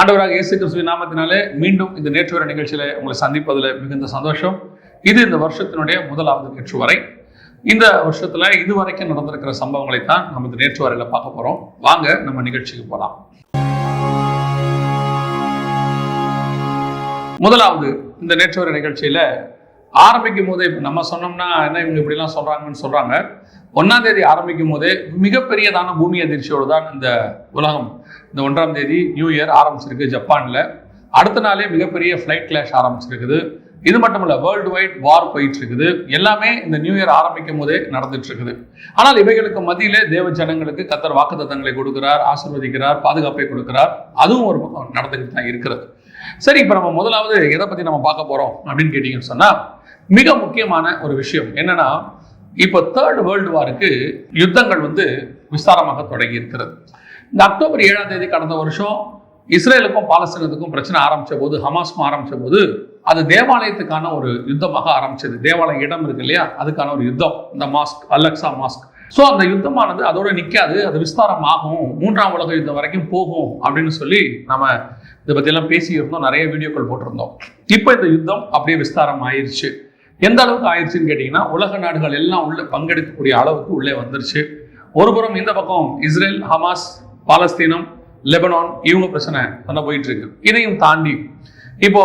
ஆண்டவராக இயேசு கிறிஸ்துவின் நாமத்தினாலே மீண்டும் இந்த நேற்று வரை நிகழ்ச்சியில உங்களை சந்திப்பதில் மிகுந்த சந்தோஷம். இது இந்த வருஷத்தினுடைய முதலாவது நேற்று வரை. இந்த வருஷத்துல இதுவரைக்கும் நடந்திருக்கிற சம்பவங்களை தான் நம்ம இந்த நேற்று வரையில பார்க்க போறோம். வாங்க நம்ம நிகழ்ச்சிக்கு போலாம். முதலாவது இந்த நேற்று வரை நிகழ்ச்சியில ஆரம்பிக்கும் போதே இப்போ நம்ம சொன்னோம்னா என்ன இவங்க இப்படிலாம் சொல்றாங்கன்னு சொல்றாங்க. ஒன்றாம் தேதி ஆரம்பிக்கும் போதே மிகப்பெரியதான பூமி அதிர்ச்சியோடு தான் இந்த உலகம் இந்த ஒன்றாம் தேதி நியூ இயர் ஆரம்பிச்சிருக்கு ஜப்பானில். அடுத்த நாளே மிகப்பெரிய ஃப்ளைட் கிளாஷ் ஆரம்பிச்சிருக்குது. இது மட்டும் இல்ல வேர்ல்டு வைட் வார் போயிட்டு இருக்குது எல்லாமே இந்த நியூ இயர் ஆரம்பிக்கும் போதே நடந்துட்டு இருக்குது ஆனால் இவைகளுக்கு மத்தியிலே தேவ ஜனங்களுக்கு கத்தர் வாக்குத்தத்தங்களை கொடுக்கிறார் ஆசிர்வதிக்கிறார் பாதுகாப்பை கொடுக்கிறார். அதுவும் ஒரு பக்கம் நடந்துக்கிட்டு தான் இருக்கிறது. சரி இப்போ நம்ம முதலாவது எதை பற்றி நம்ம பார்க்க போகிறோம் அப்படின்னு கேட்டிங்கன்னு சொன்னா மிக முக்கியமான ஒரு விஷயம் என்னன்னா இப்போ தேர்ட் வேர்ல்டு வாருக்கு யுத்தங்கள் வந்து விஸ்தாரமாக தொடங்கி இருக்கிறது. இந்த அக்டோபர் ஏழாம் தேதி கடந்த வருஷம் இஸ்ரேலுக்கும் பாலஸ்தீனத்துக்கும் பிரச்சனை ஆரம்பிச்ச போது ஹமாஸ்க்கும் ஆரம்பிச்ச போது அது தேவாலயத்துக்கான ஒரு யுத்தமாக ஆரம்பிச்சது. தேவாலய இடம் இருக்கு இல்லையா? அதுக்கான ஒரு யுத்தம். இந்த மாஸ்க் அலெக்சா மாஸ்க். ஸோ அந்த யுத்தமானது அதோட நிற்காது அது விஸ்தாரம் ஆகும். மூன்றாம் உலக யுத்தம் வரைக்கும் போகும் அப்படின்னு சொல்லி நம்ம இதை பற்றியெல்லாம் பேசியிருந்தோம். நிறைய வீடியோக்கள் போட்டிருந்தோம். இப்போ இந்த யுத்தம் அப்படியே விஸ்தாரம் ஆயிருச்சு. எந்த அளவுக்கு ஆயிடுச்சுன்னு கேட்டிங்கன்னா உலக நாடுகள் எல்லாம் உள்ளே பங்கெடுக்கக்கூடிய அளவுக்கு உள்ளே வந்துருச்சு. ஒரு புறம் இந்த பக்கம் இஸ்ரேல் ஹமாஸ் பாலஸ்தீனம் லெபனான் இவங்க பிரச்சனை பண்ண போயிட்டு இருக்கு இதையும் தாண்டி இப்போ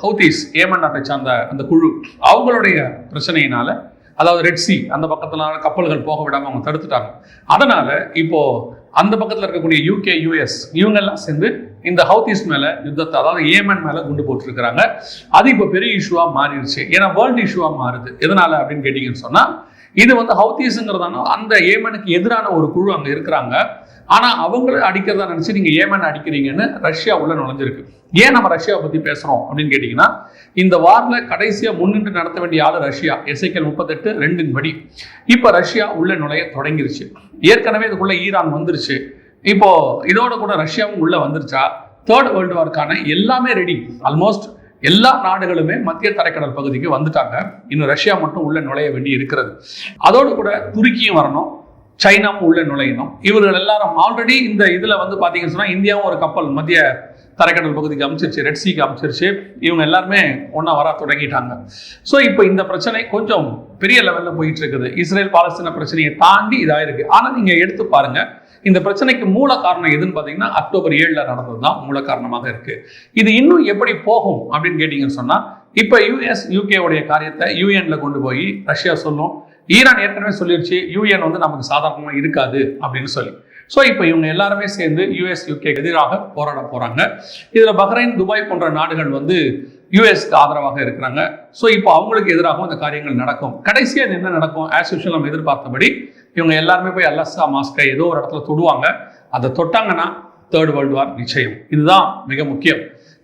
ஹவுதீஸ் ஏமன் நாட்டை சார்ந்த அந்த குழு அவங்களுடைய பிரச்சனையினால அதாவது ரெட் சி அந்த பக்கத்துல கப்பல்கள் போக விடாம அவங்க தடுத்துட்டாங்க. அதனால இப்போ அந்த பக்கத்தில் இருக்கக்கூடிய யூகே யூஎஸ் இவங்கெல்லாம் சேர்ந்து இந்த ஹவுதீஸ் மேலே யுத்தத்தை அதாவது ஏமன் மேலே குண்டு போட்டிருக்கிறாங்க. அது இப்போ பெரிய இஷ்யூவாக மாறிடுச்சு. ஏன்னா வேர்ல்டு இஷ்யூவாக மாறுது. எதனால அப்படின்னு கேட்டிங்கன்னு சொன்னால் இது வந்து ஹவுதீஸுங்கிறதான அந்த ஏமனுக்கு எதிரான ஒரு குழு அங்கே இருக்கிறாங்க. ஆனால் அவங்கள அடிக்கிறதா நினச்சி நீங்கள் ஏமன் அடிக்கிறீங்கன்னு ரஷ்யா உள்ள நுழைஞ்சிருக்கு. ஏன் நம்ம ரஷ்யாவை பற்றி பேசுகிறோம் அப்படின்னு கேட்டிங்கன்னா இந்த வாரில் கடைசியாக முன்னின்று நடத்த வேண்டிய ஆள் ரஷ்யா. எஸ்ஐக்கல் முப்பத்தெட்டு ரெண்டின் படி. இப்போ ரஷ்யா உள்ளே நுழைய தொடங்கிருச்சு. ஏற்கனவே இதுக்குள்ளே ஈரான் வந்துருச்சு. இப்போது இதோட கூட ரஷ்யாவும் உள்ளே வந்துருச்சா? தேர்ட் வேர்ல்டு வார்க்கான எல்லாமே ரெடி ஆல்மோஸ்ட் எல்லா நாடுகளுமே மத்திய தரைக்கடல் பகுதிக்கு வந்துட்டாங்க. இன்னும் ரஷ்யா மட்டும் உள்ள நுழைய வேண்டி இருக்கிறது. அதோடு கூட துருக்கியும் வரணும். சைனாவும் உள்ள நுழையணும். இவர்கள் எல்லாரும் ஆல்ரெடி இந்த இதில் வந்து பார்த்தீங்கன்னு சொன்னால் இந்தியாவும் ஒரு கப்பல் மத்திய தரைக்கடல் பகுதிக்கு அமைச்சிருச்சு ரெட் சீக்கு அமைச்சிருச்சு. இவங்க எல்லாருமே ஒன்றா வர தொடங்கிட்டாங்க. ஸோ இப்போ இந்த பிரச்சனை கொஞ்சம் பெரிய லெவலில் போயிட்டு இருக்குது இஸ்ரேல் பாலஸ்தீன பிரச்சனையை தாண்டி இதாகிருக்கு ஆனால் நீங்கள் எடுத்து பாருங்க இந்த பிரச்சனைக்கு மூல காரணம் எதுன்னு பார்த்தீங்கன்னா அக்டோபர் ஏழில் நடந்தது தான் மூல காரணமாக இருக்கு. இது இன்னும் எப்படி போகும் அப்படின்னு கேட்டிங்கன்னு சொன்னால் இப்போ யூஎஸ் யூகே உடைய காரியத்தை யூஎனில் கொண்டு போய் ரஷ்யா சொல்லும். ஈரான் ஏற்கனவே சொல்லிருச்சு யூஎன் வந்து நமக்கு சாதாரணமாக இருக்காது அப்படின்னு சொல்லி. ஸோ இப்போ இவங்க எல்லாருமே சேர்ந்து யூஎஸ் யூகே எதிராக போராட போகிறாங்க இதில் பஹ்ரைன் துபாய் போன்ற நாடுகள் வந்து யூஎஸ்க்கு ஆதரவாக இருக்கிறாங்க. ஸோ இப்போ அவங்களுக்கு எதிராகவும் இந்த காரியங்கள் நடக்கும். கடைசியாக அது என்ன நடக்கும்? ஆஸ் யூஷுவல் நம்ம எதிர்பார்த்தபடி இவங்க எல்லாருமே போய் அல்லஸ்ஸா மாஸ்கை ஏதோ ஒரு இடத்துல தொடுவாங்க. அதை தொட்டாங்கன்னா தேர்ட் வேர்ல்டு வார் நிச்சயம். இதுதான் மிக முக்கியம்.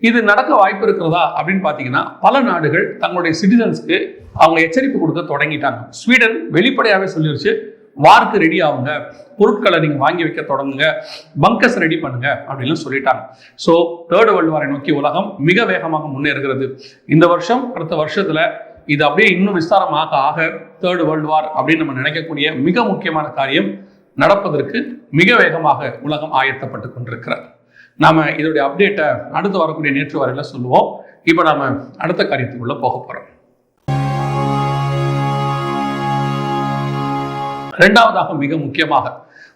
இது நடக்க வாய்ப்பு இருக்கிறதா அப்படின்னு பார்த்தீங்கன்னா பல நாடுகள் தங்களுடைய சிட்டிசன்ஸ்க்கு அவங்க எச்சரிப்பு கொடுக்க தொடங்கிட்டாங்க. ஸ்வீடன் வெளிப்படையாகவே சொல்லிருச்சு வார்க்கு ரெடி ஆகுங்க. பொருட்களை நீங்கள் வாங்கி வைக்க தொடங்குங்க. பங்கஸ் ரெடி பண்ணுங்க. அப்படின்னு சொல்லிட்டாங்க. ஸோ தேர்ட் வேர்ல்டு வாரை நோக்கி உலகம் மிக வேகமாக முன்னேறுகிறது. இந்த வருஷம் அடுத்த வருஷத்தில் இது அப்படியே இன்னும் விஸ்தாரமாக ஆக தேர்ட் வேர்ல்டு வார் அப்படின்னு நம்ம நினைக்கக்கூடிய மிக முக்கியமான காரியம் நடப்பதற்கு மிக வேகமாக உலகம் ஆயத்தப்பட்டு கொண்டிருக்கிறார் நாம் இதோடைய அப்டேட்டை அடுத்து வரக்கூடிய நேற்று வரையில் சொல்லுவோம். இப்போ நாம் அடுத்த காரியத்துக்குள்ளே போக போகிறோம் ரெண்டாவதாக மிக முக்கியமாக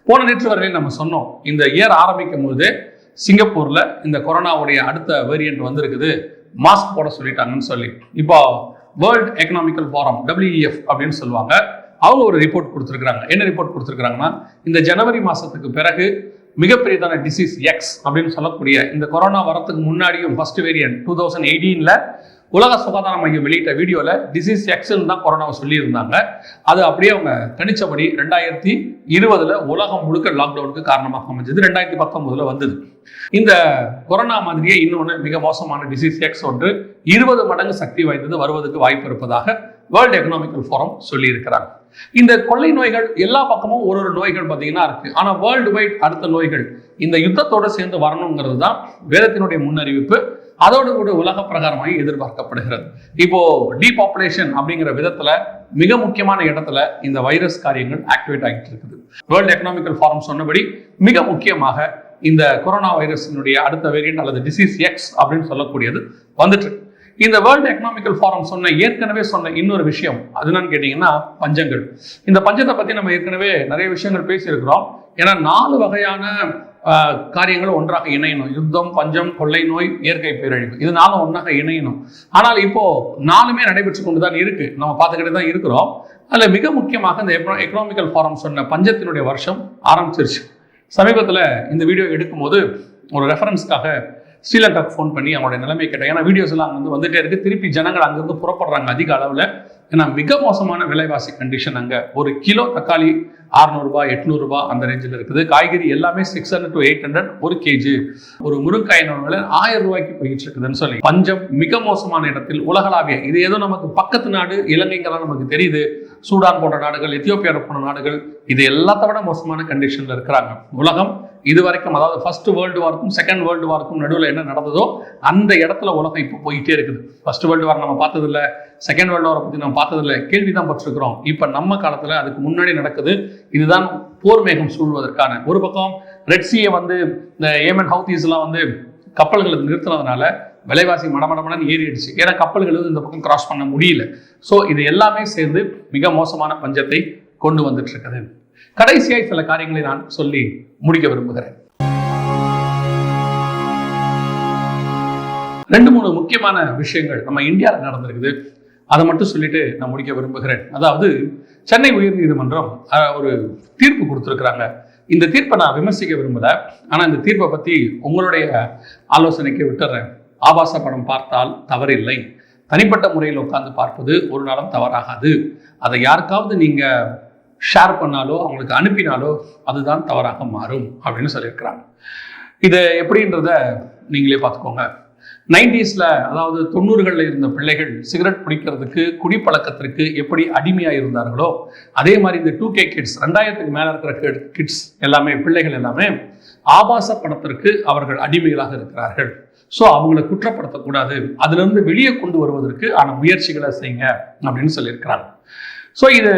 போன நேற்று வரையில் நம்ம சொன்னோம் இந்த இயர் ஆரம்பிக்கும் போது சிங்கப்பூரில் இந்த கொரோனாவுடைய அடுத்த வேரியன்ட் வந்திருக்குது மாஸ்க் போட சொல்லிட்டாங்கன்னு சொல்லி. இப்போ வேர்ல்ட் எக்கனாமிக்கல் ஃபாரம் டபிள்யூஎஃப் அப்படின்னு சொல்லுவாங்க. அவங்க ஒரு ரிப்போர்ட் கொடுத்துருக்காங்க என்ன ரிப்போர்ட் கொடுத்துருக்குறாங்கன்னா இந்த ஜனவரி மாதத்துக்கு பிறகு மிகப்பெரியதான டிசீஸ் எக்ஸ் அப்படின்னு சொல்லக்கூடிய இந்த கொரோனா வரத்துக்கு முன்னாடியும் ஃபர்ஸ்ட் வேரியன்ட் டூ தௌசண்ட் எயிட்டீனில் உலக சுகாதார மையம் வெளியிட்ட வீடியோவில் டிசீஸ் எக்ஸ்ன்னு தான் கொரோனாவை சொல்லியிருந்தாங்க. அது அப்படியே அவங்க கணிச்சபடி ரெண்டாயிரத்தி இருபதுல உலகம் முழுக்க லாக்டவுனுக்கு காரணமாக அமைஞ்சது. ரெண்டாயிரத்தி பத்தொன்பதில் வந்தது. இந்த கொரோனா மாதிரியே இன்னொன்று மிக மோசமான டிசீஸ் எக்ஸ் ஒன்று இருபது மடங்கு சக்தி வாய்ந்தது வருவதற்கு வாய்ப்பு இருப்பதாக வேர்ல்டு எக்கனாமிக்கல் ஃபோரம் சொல்லியிருக்கிறாங்க. இந்த கொள்ளை நோய்கள் எல்லா பக்கமும் ஒரு ஒரு நோய்கள் பார்த்தீங்கன்னா இருக்கு. ஆனால் வேர்ல்டு வைட் அடுத்த நோய்கள் இந்த யுத்தத்தோடு சேர்ந்து வரணுங்கிறது தான் வேதத்தினுடைய முன்னறிவிப்பு. அதோடு கூட உலக பிரகாரமாக எதிர்பார்க்கப்படுகிறது. இப்போ டீபாப்புலேஷன் அப்படிங்கிற விதத்துல மிக முக்கியமான இடத்துல இந்த வைரஸ் காரியங்கள் ஆக்டிவேட் ஆகிட்டு இருக்குது. வேர்ல்டு எக்கனாமிக்கல் ஃபாரம் சொன்னபடி மிக முக்கியமாக இந்த கொரோனா வைரஸினுடைய அடுத்த வேரியன்ட் அல்லது டிசீஸ் எக்ஸ் அப்படின்னு சொல்லக்கூடியது வந்துட்டு இந்த வேர்ல்டு எக்கனாமிக்கல் ஃபாரம் சொன்ன ஏற்கனவே சொன்ன இன்னொரு விஷயம். அது என்னன்னு கேட்டிங்கன்னா பஞ்சங்கள். இந்த பஞ்சத்தை பற்றி நம்ம ஏற்கனவே நிறைய விஷயங்கள் பேசியிருக்கிறோம். ஏன்னா நாலு வகையான காரியங்கள் ஒன்றாக இணையணும். யுத்தம் பஞ்சம் கொள்ளை நோய் இயற்கை பேரழிவு. இது நாலும் ஒன்றாக இணையணும். ஆனால் இப்போ நாலுமே நடைபெற்று கொண்டு தான் இருக்கு. நம்ம பார்த்துக்கிட்டு தான் இருக்கிறோம். அதில் மிக முக்கியமாக இந்த எக்கனாமிக்கல் ஃபாரம் சொன்ன பஞ்சத்தினுடைய வருஷம் ஆரம்பிச்சிருச்சு. சமீபத்தில் இந்த வீடியோ எடுக்கும்போது ஒரு ரெஃபரன்ஸ்க்காக ஸ்ரீலங்காக்கு ஃபோன் பண்ணி அவங்களுடைய நிலைமை கேட்டேன். ஏன்னா வீடியோஸ் எல்லாம் அங்கேருந்து வந்துட்டே இருக்கு. திருப்பி ஜனங்கள் அங்கேருந்து புறப்படுறாங்க அதிக அளவில். ஏன்னா மிக மோசமான விலைவாசி கண்டிஷன் அங்கே. ஒரு கிலோ தக்காளி அறுநூறுபா எட்நூறுபா அந்த ரேஞ்சில் இருக்குது. காய்கறி எல்லாமே six hundred to eight hundred ஒரு கேஜி ஒரு முருங்காய் விலை ஆயிரம் ரூபாய்க்கு போயிட்டு இருக்குதுன்னு சொல்லி. பஞ்சம் மிக மோசமான இடத்தில் உலகளாவிய. இது ஏதோ நமக்கு பக்கத்து நாடு இலங்கைங்கெல்லாம் நமக்கு தெரியுது. சூடான் போன்ற நாடுகள் எத்தியோப்பியா போன்ற நாடுகள் இது எல்லாத்த விட மோசமான கண்டிஷனில் இருக்கிறாங்க. உலகம் இது வரைக்கும் அதாவது ஃபர்ஸ்ட் வேர்ல்டு வார்க்கும் செகண்ட் வேர்ல்டு வார்க்கும் நடுவில் என்ன நடந்ததோ அந்த இடத்துல உலகம் இப்போ போயிட்டே இருக்குது. ஃபர்ஸ்ட் வேர்ல்டு வார் நம்ம பார்த்ததில்ல. செகண்ட் வேர்ல்டு வாரை பற்றி நம்ம பார்த்ததில்ல. கேள்வி தான் பட்டிருக்கிறோம். இப்போ நம்ம காலத்தில் அதுக்கு முன்னாடி நடக்குது. இதுதான் போர் மேகம் சூழ்வதற்கான. ஒரு பக்கம் ரெட்சியை வந்து இந்த ஏமன் ஹவுத்தீஸ்லாம் வந்து கப்பல்களை நிறுத்தினதுனால விலைவாசி மடமடமடன்னு ஏறிடுச்சு. ஏன்னா கப்பல்கள் இந்த பக்கம் கிராஸ் பண்ண முடியல. ஸோ இது எல்லாமே சேர்ந்து மிக மோசமான பஞ்சத்தை கொண்டு வந்துட்டு இருக்குது. கடைசியாய் சில காரியங்களை நான் சொல்லி முடிக்க விரும்புகிறேன். ரெண்டு மூணு முக்கியமான விஷயங்கள் நம்ம இந்தியாவில் நடந்திருக்குது. அதை மட்டும் சொல்லிட்டு நான் முடிக்க விரும்புகிறேன். அதாவது சென்னை உயர்நீதிமன்றம் ஒரு தீர்ப்பு கொடுத்துருக்குறாங்க. இந்த தீர்ப்பை நான் விமர்சிக்க விரும்பல. ஆனால் இந்த தீர்ப்பை பற்றி உங்களுடைய ஆலோசனைக்கு விட்டுறேன். ஆபாச படம் பார்த்தால் தவறில்லை. தனிப்பட்ட முறையில் உட்கார்ந்து பார்ப்பது ஒரு நாளும் தவறாகாது. அதை யாருக்காவது நீங்கள் ஷேர் பண்ணாலோ அவங்களுக்கு அனுப்பினாலோ அதுதான் தவறாக மாறும் அப்படின்னு சொல்லியிருக்கிறாங்க. இது எப்படின்றத நீங்களே பார்த்துக்கோங்க. நைன்டிஸில் அதாவது தொண்ணூறுகளில் இருந்த பிள்ளைகள் சிகரெட் பிடிக்கிறதுக்கு குடிப்பழக்கத்திற்கு எப்படி அடிமையாக இருந்தார்களோ அதே மாதிரி இந்த டூ கே கிட்ஸ் ரெண்டாயிரத்துக்கு மேலே இருக்கிற கிட்ஸ் எல்லாமே பிள்ளைகள் எல்லாமே ஆபாச பணத்திற்கு அவர்கள் அடிமைகளாக இருக்கிறார்கள். ஸோ அவங்கள குற்றப்படுத்தக்கூடாது. அதுலேருந்து வெளியே கொண்டு வருவதற்கு ஆன முயற்சிகளை செய்யுங்க அப்படின்னு சொல்லியிருக்கிறாங்க. ஸோ இது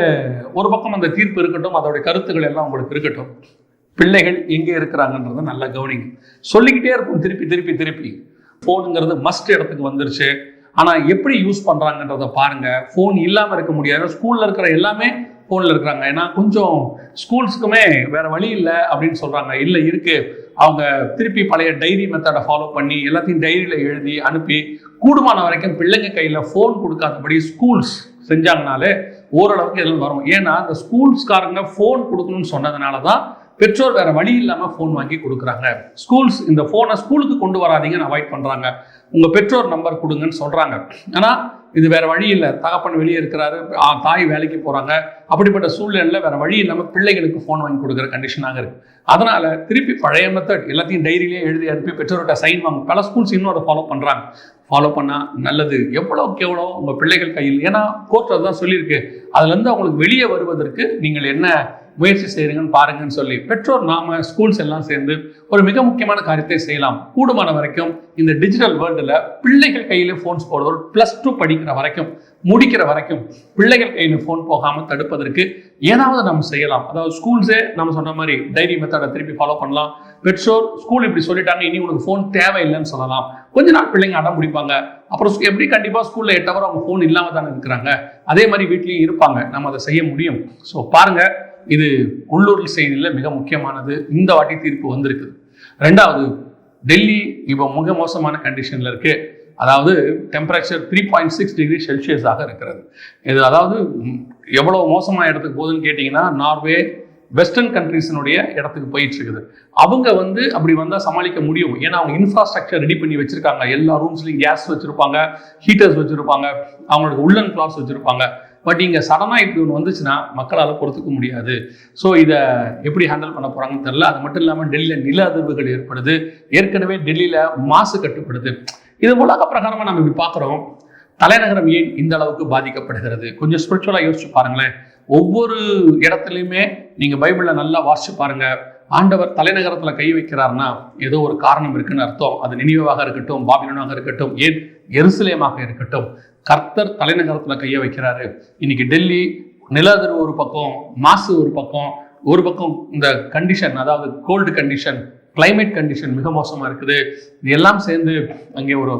ஒரு பக்கம் அந்த தீர்ப்பு இருக்கட்டும் அதோடைய கருத்துக்கள் எல்லாம் உங்களுக்கு இருக்கட்டும். பிள்ளைகள் எங்கே இருக்கிறாங்கன்றத நல்லா கவனிங்க. சொல்லிக்கிட்டே இருக்கும் திருப்பி திருப்பி திருப்பி. ஃபோனுங்கிறது மஸ்ட் இடத்துக்கு வந்துருச்சு. ஆனால் எப்படி யூஸ் பண்ணுறாங்கன்றத பாருங்கள் ஃபோன் இல்லாமல் இருக்க முடியாது. ஸ்கூலில் இருக்கிற எல்லாமே ஃபோனில் இருக்கிறாங்க. ஏன்னா கொஞ்சம் ஸ்கூல்ஸுக்குமே வேறு வழி இல்லை அப்படின்னு சொல்கிறாங்க இல்லை இருக்குது அவங்க திருப்பி பழைய டைரி மெத்தடை ஃபாலோ பண்ணி எல்லாத்தையும் டைரியில் எழுதி அனுப்பி கூடுமான வரைக்கும் பிள்ளைங்க கையில் ஃபோன் கொடுக்காதபடி ஸ்கூல்ஸ் செஞ்சாங்கனாலே ஓரளவுக்கு எதுவும் வரும். ஏன்னா அந்த ஸ்கூல்ஸ்காரங்க ஃபோன் கொடுக்கணும்னு சொன்னதுனால தான் பெற்றோர் வேற வழி இல்லாமல் ஃபோன் வாங்கி கொடுக்குறாங்க. ஸ்கூல்ஸ் இந்த ஃபோனை ஸ்கூலுக்கு கொண்டு வராதீங்கன்னு அவாய்ட் பண்ணுறாங்க உங்கள் பெற்றோர் நம்பர் கொடுங்கன்னு சொல்கிறாங்க ஆனால் இது வேற வழி இல்லை. தகப்பன் வெளியே இருக்கிறாரு. தாய் வேலைக்கு போகிறாங்க அப்படிப்பட்ட சூழ்நிலையில் வேற வழி இல்லாமல் பிள்ளைகளுக்கு ஃபோன் வாங்கி கொடுக்குற கண்டிஷனாக இருக்கு. அதனால திருப்பி பழைய மெத்தட் எல்லாத்தையும் டைரியிலே எழுதி அனுப்பி பெற்றோர்கிட்ட சைன் வாங்க. பல ஸ்கூல்ஸ் இன்னும் அதை ஃபாலோ பண்ணுறாங்க ஃபாலோ பண்ணால் நல்லது. எவ்வளோக்கு எவ்வளோ உங்கள் பிள்ளைகள் கையில்? ஏன்னா கோர்ட் தான் சொல்லியிருக்கு. அதுலேருந்து அவங்களுக்கு வெளியே வருவதற்கு நீங்கள் என்ன முயற்சி செய்கிறீங்கன்னு பாருங்கன்னு சொல்லி பெற்றோர் நாம ஸ்கூல்ஸ் எல்லாம் சேர்ந்து ஒரு மிக முக்கியமான காரியத்தை செய்யலாம். கூடுமான வரைக்கும் இந்த டிஜிட்டல் வேர்ல்டில் பிள்ளைகள் கையில் ஃபோன்ஸ் போடுறது ஒரு ப்ளஸ் டூ படிக்கிற வரைக்கும் முடிக்கிற வரைக்கும் பிள்ளைகள் கையில் ஃபோன் போகாமல் தடுப்பதற்கு ஏதாவது நம்ம செய்யலாம். அதாவது ஸ்கூல்ஸே நம்ம சொன்ன மாதிரி டைரி மெத்தடை திருப்பி ஃபாலோ பண்ணலாம். பெற்றோர் ஸ்கூல் இப்படி சொல்லிட்டாங்க இனி உனக்கு ஃபோன் தேவையில்லைன்னு சொல்லலாம். கொஞ்ச நாள் பிள்ளைங்க அடம் பிடிப்பாங்க. அப்புறம் எப்படி கண்டிப்பாக ஸ்கூலில் எட்டு ஹவர் அவங்க ஃபோன் இல்லாமல் தானே இருக்கிறாங்க. அதே மாதிரி வீட்லேயும் இருப்பாங்க. நம்ம அதை செய்ய முடியும். ஸோ பாருங்க இது உள்ளூர் செய்தியில் மிக முக்கியமானது. இந்த வாட்டி தீர்ப்பு வந்திருக்குது ரெண்டாவது டெல்லி இப்போ மிக மோசமான கண்டிஷனில் இருக்கு. அதாவது temperature three point six degree செல்சியஸாக இருக்கிறது. இது அதாவது எவ்வளோ எவ்வளவு மோசமான இடத்துக்கு போகுதுன்னு கேட்டிங்கன்னா நார்வே வெஸ்டர்ன் கண்ட்ரீஸினுடைய இடத்துக்கு போயிட்டு இருக்குது அவங்க வந்து அப்படி வந்தால் சமாளிக்க முடியும். ஏன்னா அவங்க இன்ஃப்ராஸ்ட்ரக்சர் ரெடி பண்ணி வச்சிருக்காங்க. எல்லா ரூம்ஸ்லையும் கேஸ் வச்சிருப்பாங்க ஹீட்டர்ஸ் வச்சிருப்பாங்க அவங்களுக்கு உள்ளன் கிளாஸ் வச்சிருப்பாங்க. பட் இங்கே சடனாக இப்படி ஒன்று வந்துச்சுன்னா மக்களால் பொறுத்துக்க முடியாது. ஸோ இதை எப்படி ஹேண்டில் பண்ண போகிறாங்கன்னு தெரில அது மட்டும் இல்லாமல் டெல்லியில் நில அதிர்வுகள் ஏற்படுது. ஏற்கனவே டெல்லியில் மாசு கட்டுப்படுது. இது உலக பிரகாரமாக நம்ம இப்படி பார்க்குறோம். தலைநகரம் ஏன் இந்த அளவுக்கு பாதிக்கப்படுகிறது? கொஞ்சம் ஸ்பிரிச்சுவலாக யோசிச்சு பாருங்களேன். ஒவ்வொரு இடத்துலையுமே நீங்கள் பைபிளில் நல்லா வாசிச்சு பாருங்கள் ஆண்டவர் தலைநகரத்தில் கை வைக்கிறார்னா ஏதோ ஒரு காரணம் இருக்குன்னு அர்த்தம். அது நினைவாக இருக்கட்டும் பாபிலனாக இருக்கட்டும் ஏன் எருசலேமாக இருக்கட்டும். கர்த்தர் தலைநகரத்தில் கையை வைக்கிறாரு. இன்னைக்கு டெல்லி நில ஒரு பக்கம் மாசு ஒரு பக்கம் ஒரு பக்கம் இந்த கண்டிஷன் அதாவது கோல்டு கண்டிஷன் கிளைமேட் கண்டிஷன் மிக மோசமாக இருக்குது. இது எல்லாம் சேர்ந்து அங்கே ஒரு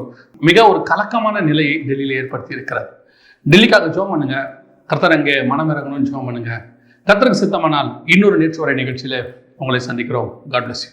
மிக ஒரு கலக்கமான நிலையை டெல்லியில் ஏற்படுத்தி இருக்கிறார். டெல்லிக்காக ஜோம் பண்ணுங்க. கர்த்தர் அங்கே மனம் இறங்கணும்னு ஜோம் பண்ணுங்க. கர்த்தருக்கு சித்தமானால் இன்னொரு நேற்று வரை நிகழ்ச்சியில் உங்களை சந்திக்கிறோம். God bless you